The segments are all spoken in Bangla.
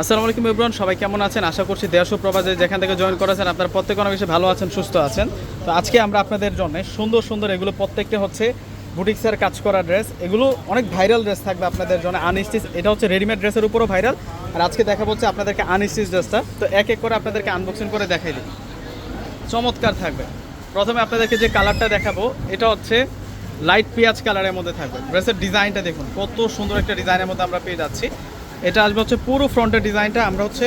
আসসালামু আলাইকুম ইব্রান সবাই কেমন আছেন? আশা করছি ও প্রবাসে যেখান থেকে জয়েন করেছেন আপনারা প্রত্যেকে অনেক বেশি ভালো আছেন, সুস্থ আছেন। তো আজকে আমরা আপনাদের জন্য সুন্দর সুন্দর এগুলো প্রত্যেকটা হচ্ছে বুটিক্সের কাজ করা ড্রেস এগুলো অনেক ভাইরাল ড্রেস থাকবে আপনাদের জন্য আনস্টিচ এটা হচ্ছে রেডিমেড ড্রেসের উপরও ভাইরাল আর আজকে দেখা হচ্ছে আপনাদেরকে আনস্টিচ ড্রেসটা তো এক এক করে আপনাদেরকে আনবক্সিং করে দেখাই দিই। চমৎকার থাকবে। প্রথমে আপনাদেরকে যে কালারটা দেখাবো, এটা হচ্ছে লাইট পেঁয়াজ কালারের মধ্যে থাকবে। ড্রেসের ডিজাইনটা দেখুন, কত সুন্দর একটা ডিজাইনের মধ্যে আমরা পেয়ে যাচ্ছি। এটা আসবে হচ্ছে পুরো ফ্রন্টের ডিজাইনটা, আমরা হচ্ছে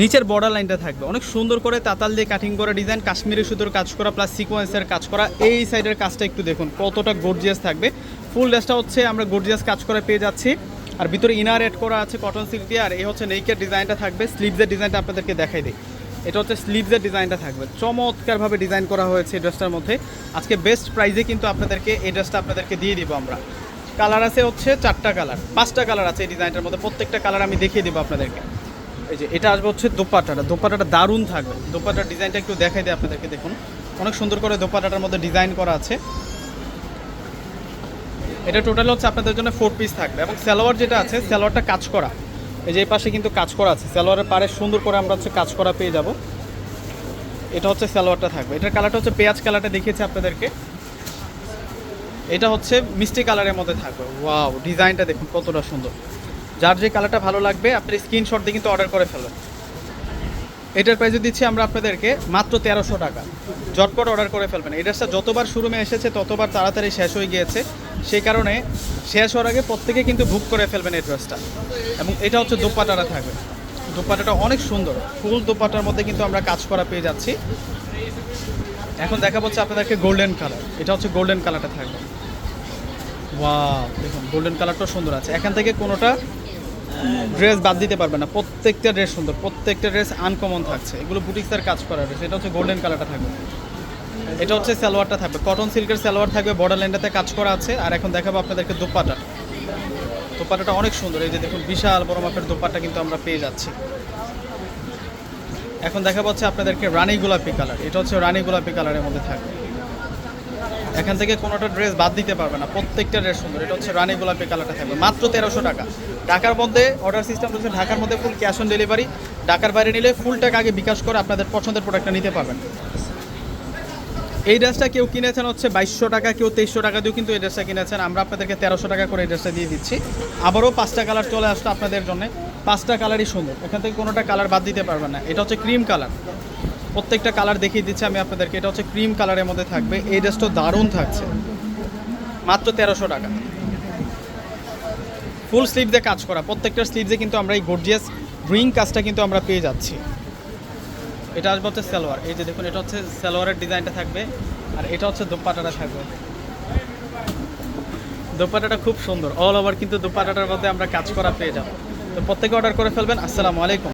নিচের বর্ডার লাইনটা থাকবে। অনেক সুন্দর করে তাতাল দিয়ে কাটিং করা ডিজাইন কাশ্মীরি সুতোর কাজ করা প্লাস সিকোয়েন্সের কাজ করা। এই সাইডের কাজটা একটু দেখুন, কতটা গর্জিয়াস থাকবে। ফুল ড্রেসটা হচ্ছে আমরা গর্জিয়াস কাজ করে পেয়ে যাচ্ছি। আর ভিতরে ইনার এড করা আছে কটন সিল্ক দিয়ে, আর এই হচ্ছে নেইকের ডিজাইনটা থাকবে। স্লিভসের ডিজাইনটা আপনাদেরকে দেখাই দিই। এটা হচ্ছে স্লিভসের ডিজাইনটা থাকবে। চমৎকারভাবে ডিজাইন করা হয়েছে এই ড্রেসটার মধ্যে। আজকে বেস্ট প্রাইজে কিন্তু আপনাদেরকে এই ড্রেসটা আপনাদেরকে দিয়ে দিব আমরা। কালার আছে হচ্ছে চারটা কালার, পাঁচটা কালার আছে এই ডিজাইনটার মধ্যে। প্রত্যেকটা কালার আমি দেখিয়ে দেবো আপনাদেরকে। এই যে এটা আসবে হচ্ছে দোপাট্টাটা। দোপাটাটা দারুণ থাকবে। দোপাট্টার ডিজাইনটা একটু দেখাই দিই আপনাদেরকে, দেখুন। অনেক সুন্দর করে দোপাটাটার মধ্যে ডিজাইন করা আছে। এটা টোটাল হচ্ছে আপনাদের জন্য ফোর পিস থাকবে। এবং সালোয়ার যেটা আছে, সালোয়ারটা কাজ করা। এই যে এই পাশে কিন্তু কাজ করা আছে। সালোয়ারের পারে সুন্দর করে আমরা হচ্ছে কাজ করা পেয়ে যাব। এটা হচ্ছে সালোয়ারটা থাকবে। এটার কালারটা হচ্ছে পেঁয়াজ কালারটা দেখিয়েছি আপনাদেরকে। এটা হচ্ছে মিষ্টি কালারের মধ্যে থাকবে। ওয়াও ডিজাইনটা দেখুন কতটা সুন্দর। যার যে কালারটা ভালো লাগবে আপনি স্ক্রিনশট দিয়ে কিন্তু অর্ডার করে ফেলবেন। এটার প্রাইসে দিচ্ছি আমরা আপনাদেরকে মাত্র তেরোশো টাকা। জটপট অর্ডার করে ফেলবেন। এই ড্রেসটা যতবার শোরুমে এসেছে, ততবার তাড়াতাড়ি শেষ হয়ে গিয়েছে। সেই কারণে শেষ হওয়ার আগে প্রত্যেকে কিন্তু বুক করে ফেলবেন এই ড্রেসটা এবং এটা হচ্ছে দোপাটাটা থাকবে। দোপাটাটা অনেক সুন্দর। ফুল দোপাটার মধ্যে কিন্তু আমরা কাজ করা পেয়ে যাচ্ছি। এখন দেখা হচ্ছে আপনাদেরকে গোল্ডেন কালার এটা হচ্ছে গোল্ডেন কালারটা থাকবে। দেখুন গোল্ডেন কালারটাও সুন্দর আছে। এখান থেকে কোনোটা ড্রেস বাদ দিতে পারবে না। প্রত্যেকটা ড্রেস সুন্দর, প্রত্যেকটা ড্রেস আনকমন থাকছে। এগুলো বুটিক্সের কাজ করা ড্রেস এটা হচ্ছে গোল্ডেন কালারটা থাকবে। এটা হচ্ছে সালোয়ারটা থাকবে। কটন সিল্কের সালোয়ার থাকবে বর্ডার লাইনটাতে কাজ করা আছে। আর এখন দেখাবো আপনাদেরকে দোপাটা। দোপাটাটা অনেক সুন্দর। এই যে দেখুন, বিশাল বড় মাপের দোপাট্টা কিন্তু আমরা পেয়ে যাচ্ছি। এখন দেখা পাচ্ছে আপনাদেরকে রানী গোলাপি কালার এটা হচ্ছে রানী গোলাপি কালারের মধ্যে থাকবে। এখান থেকে কোনোটা ড্রেস বাদ দিতে পারবে না। প্রত্যেকটা ড্রেস সুন্দর। এটা হচ্ছে রানী গোলাপি কালারটা থাকবে। মাত্র তেরোশো টাকা। ঢাকার মধ্যে অর্ডার সিস্টেম রয়েছে। ঢাকার মধ্যে ফুল ক্যাশ অন ডেলিভারি ঢাকার বাইরে নিলে ফুল টাকা আগে বিকাশ করে আপনাদের পছন্দের প্রোডাক্টটা নিতে পারবেন। এই ড্রেসটা কেউ কিনেছেন হচ্ছে বাইশশো টাকা, কেউ তেইশশো টাকা দিয়েও কিন্তু এই ড্রেসটা কিনেছেন। আমরা আপনাদেরকে তেরোশো টাকা করে এই ড্রেসটা দিয়ে দিচ্ছি। আবারও পাঁচটা কালার চলে আসলো আপনাদের জন্য। পাঁচটা কালারই সুন্দর। এখান থেকে কোনোটা কালার বাদ দিতে পারবেন না। এটা হচ্ছে ক্রিম কালার প্রত্যেকটা কালার দেখিয়ে দিচ্ছি আমি আপনাদেরকে। এটা হচ্ছে ক্রিম কালারের মধ্যে থাকবে। এই ড্রেসটা দারুণ থাকছে। মাত্র তেরোশো টাকা। ফুল স্লিভ দিয়ে কাজ করা। প্রত্যেকটা স্লিভসে কিন্তু আমরা এই গর্জিয়াস ড্রয়িং কাজটা কিন্তু আমরা পেয়ে যাচ্ছি। এটা আসবে হচ্ছে সালোয়ার। এই যে দেখুন, এটা হচ্ছে সালোয়ারের ডিজাইনটা থাকবে। আর এটা হচ্ছে দোপাটাটা থাকবে। দোপাটাটা খুব সুন্দর। অল ওভার কিন্তু দোপাটাটার মধ্যে আমরা কাজ করা পেয়ে যাব। তো প্রত্যেকে অর্ডার করে ফেলবেন। আসসালামু আলাইকুম।